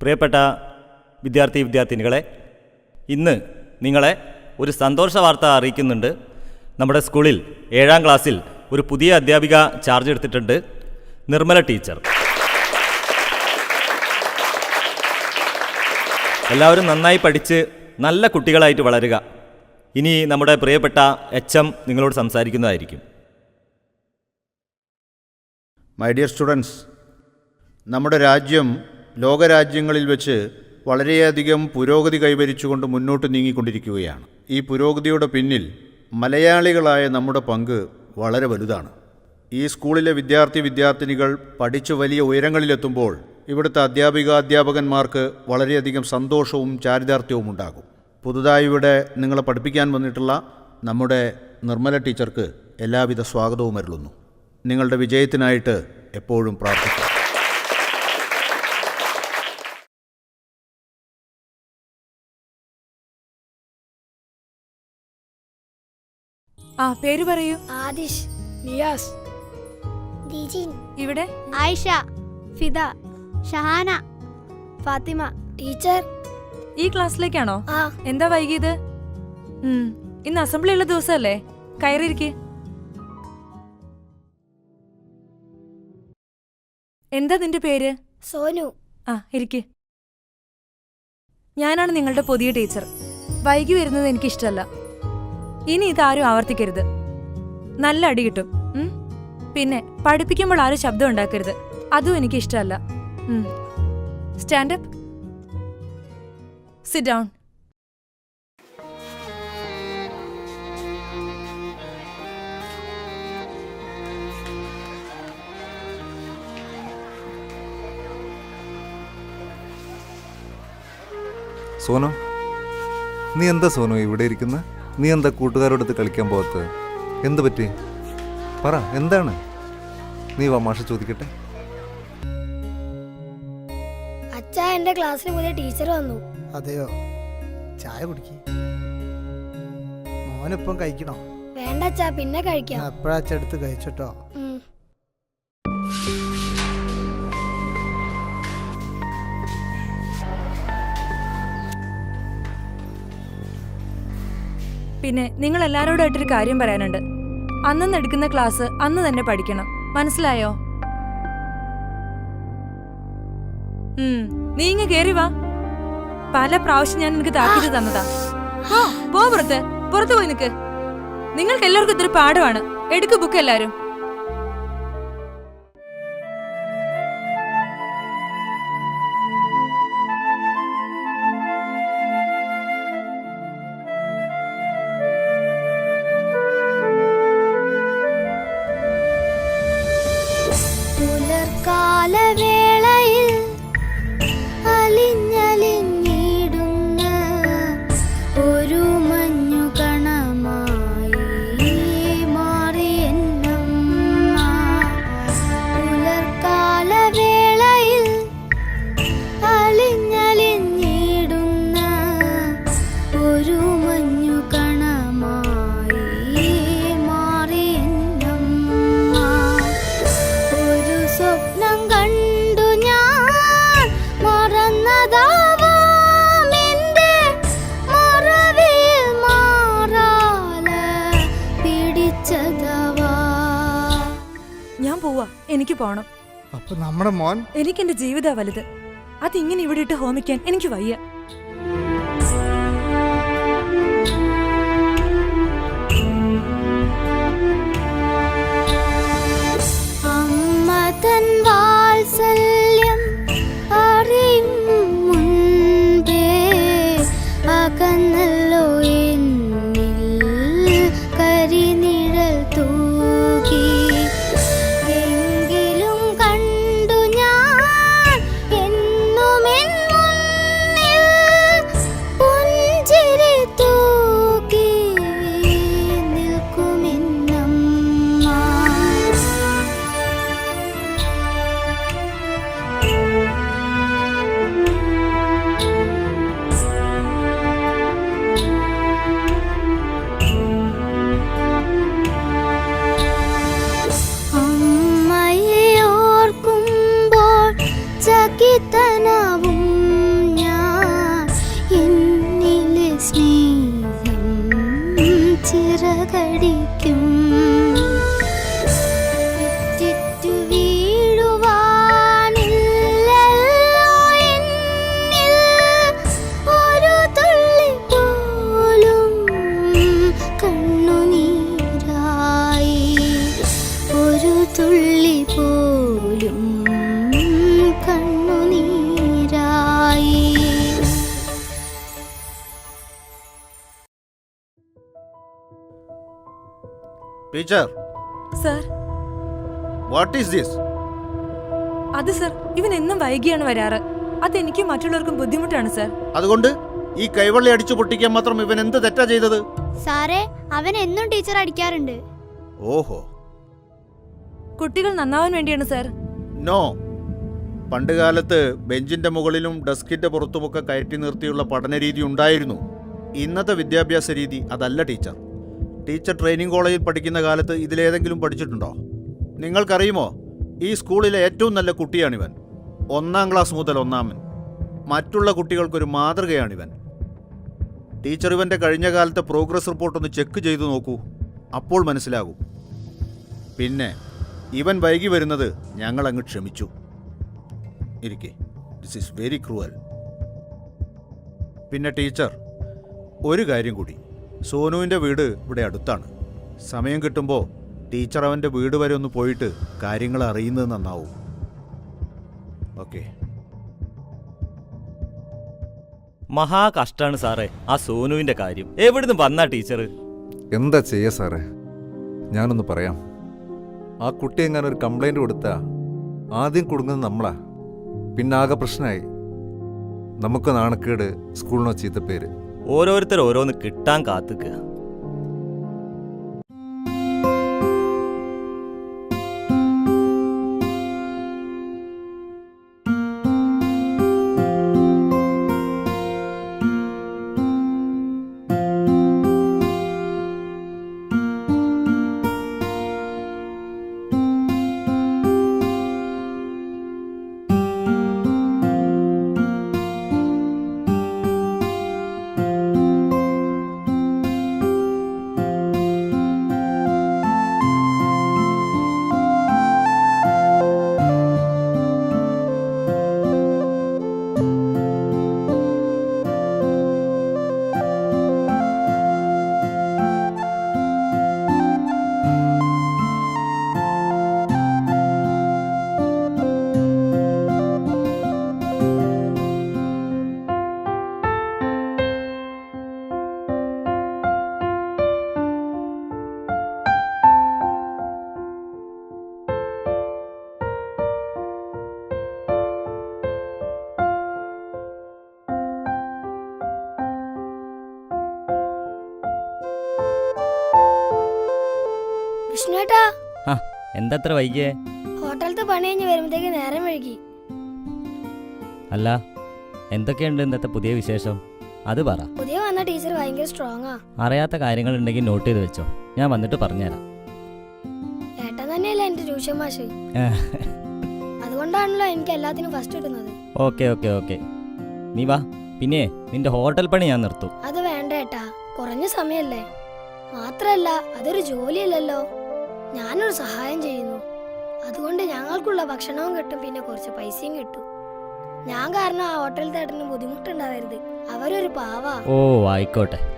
പ്രിയപ്പെട്ട വിദ്യാർത്ഥി വിദ്യാർത്ഥിനികളെ ഇന്ന് നിങ്ങളെ ഒരു സന്തോഷ വാർത്ത അറിയിക്കുന്നുണ്ട്. നമ്മുടെ സ്കൂളിൽ ഏഴാം ക്ലാസ്സിൽ ഒരു പുതിയ അധ്യാപിക ചാർജ് എടുത്തിട്ടുണ്ട്. നിർമ്മല ടീച്ചർ. എല്ലാവരും നന്നായി പഠിച്ച് നല്ല കുട്ടികളായിട്ട് വളരുക. ഇനി നമ്മുടെ പ്രിയപ്പെട്ട എച്ച് എം നിങ്ങളോട് സംസാരിക്കുന്നതായിരിക്കും. മൈ ഡിയർ സ്റ്റുഡൻസ് നമ്മുടെ രാജ്യം ലോകരാജ്യങ്ങളിൽ വെച്ച് വളരെയധികം പുരോഗതി കൈവരിച്ചുകൊണ്ട് മുന്നോട്ട് നീങ്ങിക്കൊണ്ടിരിക്കുകയാണ്. ഈ പുരോഗതിയുടെ പിന്നിൽ മലയാളികളായ നമ്മുടെ പങ്ക് വളരെ വലുതാണ്. ഈ സ്കൂളിലെ വിദ്യാർത്ഥി വിദ്യാർത്ഥിനികൾ പഠിച്ചു വലിയ ഉയരങ്ങളിലെത്തുമ്പോൾ ഇവിടുത്തെ അധ്യാപിക അധ്യാപകന്മാർക്ക് വളരെയധികം സന്തോഷവും ചാരിതാർത്ഥ്യവും ഉണ്ടാകും. പുതുതായി ഇവിടെ നിങ്ങളെ പഠിപ്പിക്കാൻ വന്നിട്ടുള്ള നമ്മുടെ നിർമ്മല ടീച്ചർക്ക് എല്ലാവിധ സ്വാഗതവും അരുളുന്നു. നിങ്ങളുടെ വിജയത്തിനായിട്ട് എപ്പോഴും പ്രാർത്ഥിക്കാം. ആ പേര് പറയൂ. ആദിഷ് നിയാസ്. ദിജിൻ. ഇവിടെ? ആയിഷ ഫിദ ഷഹാന ഫാത്തിമ. ടീച്ചർ. ഈ ക്ലാസ്സിലേക്കാണോ? ആ. എന്താ വൈകിയത് ഉം, ഇന്ന് അസംബ്ലി ഉള്ള ദിവസമല്ലേ? കയറിയിരിക്കെ. എന്താ നിന്റെ പേര്? സോനു. ആ ഇരിക്ക്. ഞാനാണ് നിങ്ങളുടെ പുതിയ ടീച്ചർ. വൈകി വരുന്നത് എനിക്കിഷ്ടല്ല. ഇനി ഇതാരും ആവർത്തിക്കരുത്. നല്ല അടി കിട്ടും. പിന്നെ പഠിപ്പിക്കുമ്പോൾ ആരും ശബ്ദം ഉണ്ടാക്കരുത്. അതും എനിക്ക് ഇഷ്ടമല്ല. സ്റ്റാൻഡപ്പ് സിറ്റ് ഡൗൺ സോനു നീ എന്താ സോനു ഇവിടെ ഇരിക്കുന്ന? നീ എന്താ കൂട്ടുകാരോടൊത്ത് കളിക്കാൻ പോകത്ത് എന്ത് പറ്റി? പറ എന്താണ്? നീ വാ മാഷ ചോദിക്കട്ടെ. അച്ഛാ എന്റെ ക്ലാസ്സിൽ പുതിയ ടീച്ചർ വന്നു. അതെയോ? ചായ കുടിക്ക്. മോനിപ്പം കഴിക്കണോ? വേണ്ട അച്ഛാ പിന്നെ കഴിക്കാം. എപ്പോഴാച്ചെടുത്ത് കഴിച്ചിട്ടോ? പിന്നെ നിങ്ങൾ എല്ലാവരോടായിട്ടൊരു കാര്യം പറയാനുണ്ട്. അന്നന്ന് എടുക്കുന്ന ക്ലാസ് അന്ന് തന്നെ പഠിക്കണം. മനസ്സിലായോ? നീ ഇങ്ങ് കേറി വാ. പല പ്രാവശ്യം ഞാൻ നിനക്ക് താക്കീത് തന്നതാ. പോ പുറത്ത്. പുറത്തു പോയി നിക്ക്. നിങ്ങൾക്ക് എല്ലാവർക്കും ഇത്ര പാഠമാണ്. എടുക്ക് ബുക്ക് എല്ലാരും. പോവാ. എനിക്ക് പോണം. അപ്പൊ നമ്മുടെ മോൻ? എനിക്ക് എന്റെ ജീവിത വലുത്. അതിങ്ങനെ ഇവിടെ ഇട്ട് ഹോമിക്കാൻ എനിക്ക് വയ്യ. Teacher. Sir. What is this അത് സർ ഇവൻ എന്നും വൈകിയാണ് വരാറ്. അതെനിക്കും മറ്റുള്ളവർക്കും ബുദ്ധിമുട്ടാണ് സർ. അതുകൊണ്ട് ഈ കൈവള്ളി അടിച്ചു പൊട്ടിക്കാൻ മാത്രം ഇവൻ എന്ത് തെറ്റാ ചെയ്തത്? സാറേ അവൻ എന്നും ടീച്ചർ അടിക്കാറുണ്ട്. ഓഹോ. കുട്ടികൾ നന്നാവാൻ വേണ്ടിയാണ് സർ. നോ പണ്ടുകാലത്ത് ബെഞ്ചിന്റെ മുകളിലും ഡെസ്കിന്റെ പുറത്തുമൊക്കെ കയറ്റി നിർത്തിയുള്ള പഠന രീതി ഉണ്ടായിരുന്നു. ഇന്നത്തെ വിദ്യാഭ്യാസ രീതി അതല്ല ടീച്ചർ. ടീച്ചർ ട്രെയിനിങ് കോളേജിൽ പഠിക്കുന്ന കാലത്ത് ഇതിലേതെങ്കിലും പഠിച്ചിട്ടുണ്ടോ? നിങ്ങൾക്കറിയുമോ? ഈ സ്കൂളിലെ ഏറ്റവും നല്ല കുട്ടിയാണിവൻ. ഒന്നാം ക്ലാസ് മുതൽ ഒന്നാമൻ. മറ്റുള്ള കുട്ടികൾക്കൊരു മാതൃകയാണിവൻ. ടീച്ചർ ഇവന്റെ കഴിഞ്ഞ കാലത്തെ പ്രോഗ്രസ് റിപ്പോർട്ട് ഒന്ന് ചെക്ക് ചെയ്തു നോക്കൂ. അപ്പോൾ മനസ്സിലാകും. പിന്നെ ഇവൻ വൈകി വരുന്നത് ഞങ്ങളങ്ങ് ക്ഷമിച്ചു. ഇരിക്കെ ദിസ് ഈസ് വെരി ക്രൂവൽ പിന്നെ ടീച്ചർ ഒരു കാര്യം കൂടി. സോനുവിന്റെ വീട് ഇവിടെ അടുത്താണ്. സമയം കിട്ടുമ്പോൾ ടീച്ചർ അവന്റെ വീട് വരെ ഒന്ന് പോയിട്ട് കാര്യങ്ങൾ അറിയുന്നത് നന്നാവും. ഓക്കെ. മഹാ കഷ്ടാണ് സാറേ ആ സോനുവിന്റെ കാര്യം. എവിടുന്ന് വന്നാ ടീച്ചർ എന്താ ചെയ്യാ സാറേ? ഞാനൊന്ന് പറയാം. ആ കുട്ടി എങ്ങനെ ഒരു കംപ്ലൈന്റ് കൊടുത്താ ആദ്യം കൊടുക്കുന്നത് നമ്മളാ. പിന്നെ ആകെ പ്രശ്നമായി. നമുക്ക് നാണക്കേട് സ്കൂളിനോ ചീത്തപ്പേര് ഓരോരുത്തർ ഓരോന്ന് കിട്ടാൻ കാത്തുക്കുക. വിഷ്ണുട്ടാ എന്തത്ര വൈകിയേ? ഹോട്ടലത്തെ പണി കഴിഞ്ഞ് വരുമ്പോഴത്തേക്ക് നേരം വൈകി. അല്ല എന്തൊക്കെയുണ്ട് ഇന്നത്തെ പുതിയ വിശേഷം? അത് പറ. പുതിയ വന്ന ടീച്ചർ ഭയങ്കര സ്ട്രോങ് ആ അറിയാത്ത കാര്യങ്ങളുണ്ടെങ്കിൽ നോട്ട് ചെയ്ത് വെച്ചോ. ഞാൻ വന്നിട്ട് പറഞ്ഞുതരാം. ഏട്ടൻ തന്നെയല്ല എന്റെ ട്യൂഷൻ മാഷ്. അതുകൊണ്ടാണല്ലോ എനിക്ക് എല്ലാത്തിനും ഫസ്റ്റ് കിട്ടുന്നത് ഓക്കെ ഓക്കെ ഓക്കെ. നീ വാ. പിന്നെ നിന്റെ ഹോട്ടൽ പണി ഞാൻ നിർത്തും. അത് വേണ്ട ഏട്ടാ. കുറഞ്ഞ സമയല്ലേ മാത്രല്ല അതൊരു ജോലിയല്ലല്ലോ. ഞാനൊരു സഹായം ചെയ്യുന്നു. അതുകൊണ്ട് ഞങ്ങൾക്കുള്ള ഭക്ഷണവും കിട്ടും പിന്നെ കുറച്ച് പൈസയും കിട്ടും. ഞാൻ കാരണം ആ ഹോട്ടൽ തേട്ടന് ബുദ്ധിമുട്ടുണ്ടാവരുത്. അവരൊരു പാവാ. ഓ ആയിക്കോട്ടെ.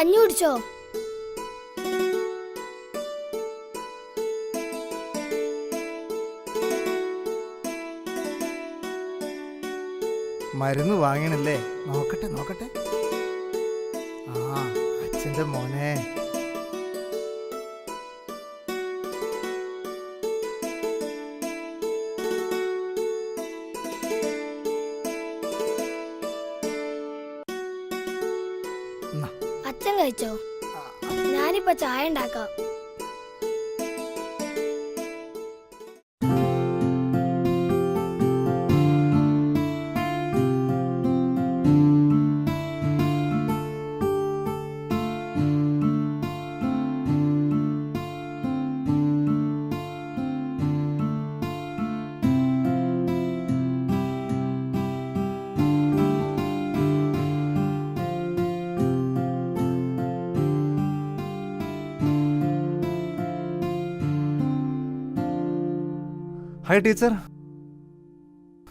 കഞ്ഞി കുടിച്ചോ? മരുന്ന് വാങ്ങണല്ലേ? നോക്കട്ടെ നോക്കട്ടെ. ആ അച്ഛന്റെ മോനെ. ചായ ഉണ്ടാക്കാം. ഹായ് ടീച്ചർ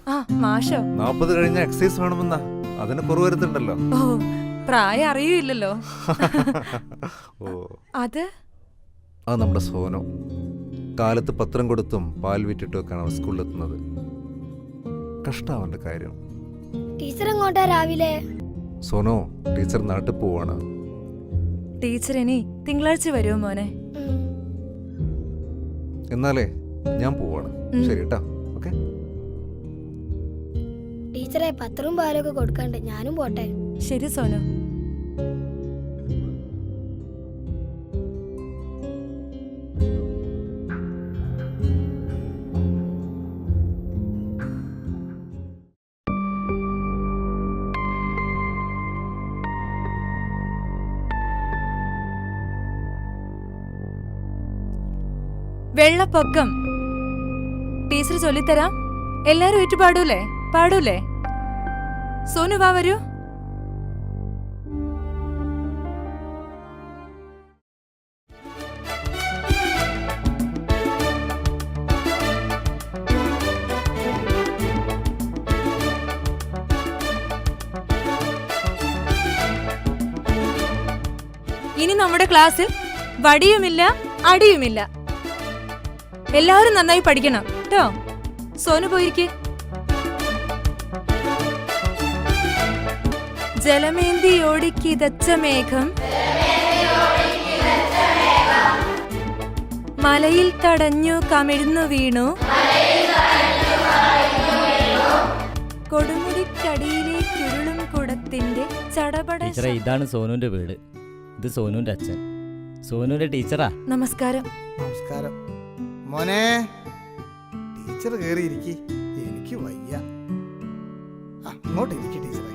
ആ മാഷോ. നാൽപ്പത് കഴിഞ്ഞ എക്സസൈസ് വേണമെന്നാ. അതിന് കുറവ് വരുത്തുണ്ടല്ലോ ഓ പ്രായം അറിയില്ലല്ലോ ഓ. അത്? അത് നമ്മുടെ സോനോ. കാലത്ത് പത്രം കൊടുത്തും പാൽ വിറ്റിട്ടുമൊക്കെയാണ് അവൻ സ്കൂളിൽ എത്തുന്നത്. അവന്റെ കാര്യം. ടീച്ചർ എങ്ങോട്ടാ രാവിലെ? സോനോ ടീച്ചർ നാട്ടിൽ പോവാണ്. ടീച്ചർ ഇനി തിങ്കളാഴ്ച വരുമോ മോനെ? എന്നാലേ ഞാൻ പോവാണ്. ശരി കേട്ടോ. ഓക്കെ. ടീച്ചറെ പത്രവും പാലൊക്കെ കൊടുക്കണ്ട്. ഞാനും പോട്ടെ. ശരി സോനു. വെള്ളപ്പൊക്കം ടീച്ചർ ചൊല്ലിത്തരാം. എല്ലാരും ഏറ്റു പാടൂലേ പാടൂലേ? സോനു വാ വരൂ. ഇനി നമ്മുടെ ക്ലാസ്സിൽ വടിയുമില്ല അടിയുമില്ല. എല്ലാവരും നന്നായി പഠിക്കണം. കേട്ടോ. സോനു പോയിരിക്കെ. ജലമേന്തി ഓടിക്കിതച്ച മേഘം. മലയിൽ തടഞ്ഞു കമിഴ്ന്നു വീണു. കൊടുമുടിക്കടിയിലേക്കുരുളും കുടത്തിന്റെ ചടപട ടീച്ചറെ ഇതാണ് സോനുവിന്റെ വീട്. ഇത് സോനുവിന്റെ അച്ഛൻ. സോനുവിന്റെ ടീച്ചറാ. നമസ്കാരം. നമസ്കാരം. മോനെ. ടീച്ചർ കയറി ഇരിക്കി എനിക്ക് വയ്യ. അങ്ങോട്ട് ഇരിക്കി ടീച്ചറെ.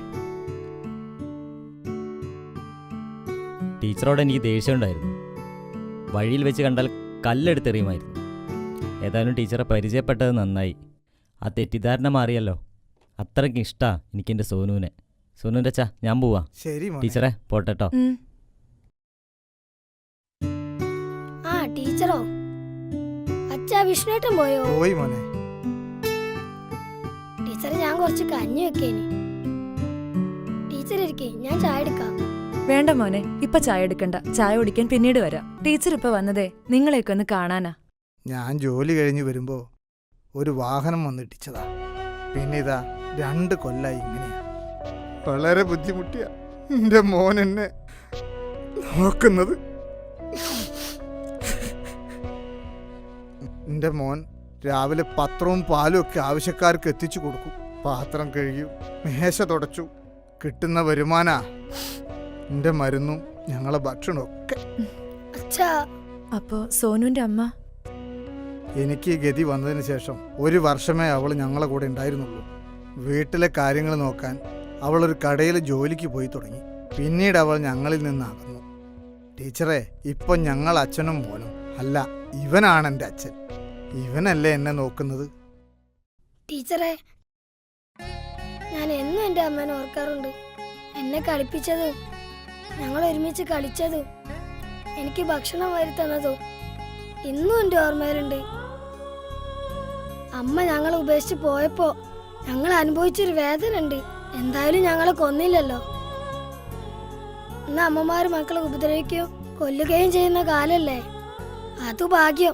ടീച്ചറോട് എനിക്ക് ദേഷ്യമുണ്ടായിരുന്നു വഴിയിൽ വെച്ച് കണ്ടാൽ കല്ലെടുത്തെറിയുമായിരുന്നു. ഏതായാലും ടീച്ചറെ പരിചയപ്പെട്ടത് നന്നായി. ആ തെറ്റിദ്ധാരണ മാറിയല്ലോ. അത്രയ്ക്ക് ഇഷ്ടാ എനിക്കെന്റെ സോനുവിനെ. സോനുവിന്റെ അച്ഛാ ഞാൻ പോവാ. ശരി ടീച്ചറെ പോട്ടെട്ടോ. അച്ഛാ വിഷ്ണുട്ടൻ പോയോ? പോയി മോനെ. ടീച്ചർ ഞാൻ കുറച്ച് കഞ്ഞി വെക്കേനി. ടീച്ചർ ഇരിക്കേ. ഞാൻ ചായ എടുക്കാം. വേണ്ട മോനെ ഇപ്പൊ ചായ എടുക്കണ്ട. ചായ കുടിക്കാൻ പിന്നീട് വരാം. ടീച്ചർ ഇപ്പൊ വന്നതേ നിങ്ങളെയൊക്കെ ഒന്ന് കാണാനാ. ഞാൻ ജോലി കഴിഞ്ഞു വരുമ്പോ ഒരു വാഹനം വന്നിട്ടിച്ചതാ പിന്നെ ഇതാ രണ്ട് കൊല്ലായി ഇങ്ങനെയാ. വളരെ ബുദ്ധിമുട്ടിയ. എന്റെ മോൻ എന്നെ നോക്കുന്നത്. എന്റെ മോൻ രാവിലെ പത്രവും പാലും ഒക്കെ ആവശ്യക്കാർക്ക് എത്തിച്ചു കൊടുക്കും. പാത്രം കഴിയും മേശ തുടച്ചു. കിട്ടുന്ന വരുമാനാ. എന്റെ മരുന്നും ഞങ്ങളെ ഭക്ഷണമൊക്കെ അപ്പോ സോനുവിന്റെ അമ്മ? എനിക്ക് ഈ ഗതി വന്നതിന് ശേഷം ഒരു വർഷമേ അവൾ ഞങ്ങളെ കൂടെ ഉണ്ടായിരുന്നുള്ളൂ. വീട്ടിലെ കാര്യങ്ങൾ നോക്കാൻ അവൾ ഒരു കടയിൽ ജോലിക്ക് പോയി തുടങ്ങി. പിന്നീട് അവൾ ഞങ്ങളിൽ നിന്ന് അകന്നു. ടീച്ചറെ ഇപ്പം ഞങ്ങൾ അച്ഛനും മോനും. അല്ല ഇവനാണ് എന്റെ അച്ഛൻ. ഇവനല്ലേ എന്നെ നോക്കുന്നത്? ടീച്ചറെ ഞാൻ എന്നും എന്റെ അമ്മേനെ ഓർക്കാറുണ്ട്. എന്നെ കളിപ്പിച്ചതും ഞങ്ങൾ ഒരുമിച്ച് കളിച്ചതും എനിക്ക് ഭക്ഷണം വാരി തന്നതും ഇന്നും എന്റെ ഓർമ്മയിലുണ്ട്. അമ്മ ഞങ്ങളെ ഉപേക്ഷിച്ച് പോയപ്പോ ഞങ്ങൾ അനുഭവിച്ചൊരു വേദന ഉണ്ട് എന്തായാലും ഞങ്ങളെ കൊന്നില്ലല്ലോ. ഇന്ന് അമ്മമാര് മക്കളെ ഉപദ്രവിക്കുകയും കൊല്ലുകയും ചെയ്യുന്ന കാലല്ലേ? അതു ഭാഗ്യം.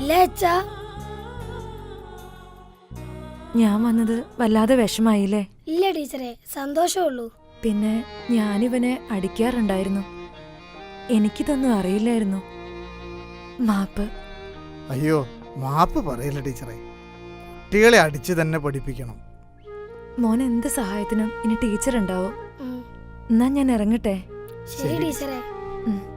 ഇല്ലേ അച്ഛാ? ഞാൻ വന്നത് വല്ലാതെ വിഷമായില്ലേ? ഇല്ല ടീച്ചറെ സന്തോഷമുള്ളൂ. പിന്നെ ഞാനിവനെ അടിക്കാറുണ്ടായിരുന്നു. എനിക്കിതൊന്നും അറിയില്ലായിരുന്നു. മാപ്പ്. അയ്യോ മാപ്പ് പറയില്ല ടീച്ചറെ? കുട്ടികളെ അടിച്ച് തന്നെ പഠിപ്പിക്കണം. മോൻ എന്ത് സഹായത്തിനും ഇനി ടീച്ചർ ഉണ്ടാവും എന്നാ ഞാൻ ഇറങ്ങട്ടെ? ശരി ശരി. ടീച്ചറെ. ഉം.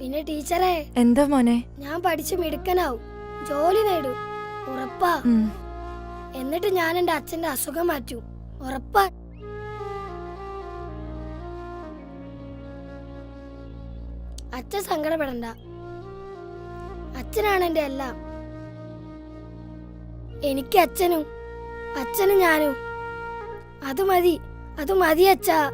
പിന്നെ ടീച്ചറെ എന്താ മോനെ? ഞാൻ പഠിച്ച് മിടുക്കനാവും. ജോലി നേടും. ഉറപ്പാ. എന്നിട്ട് ഞാൻ എന്റെ അച്ഛന്റെ അസുഖം മാറ്റും. ഉറപ്പാ. അച്ഛൻ സങ്കടപ്പെടണ്ട. അച്ഛനാണ് എന്റെ എല്ലാം. എനിക്ക് അച്ഛനും അച്ഛനും ഞാനും. അത് മതി അത് മതി അച്ഛാ.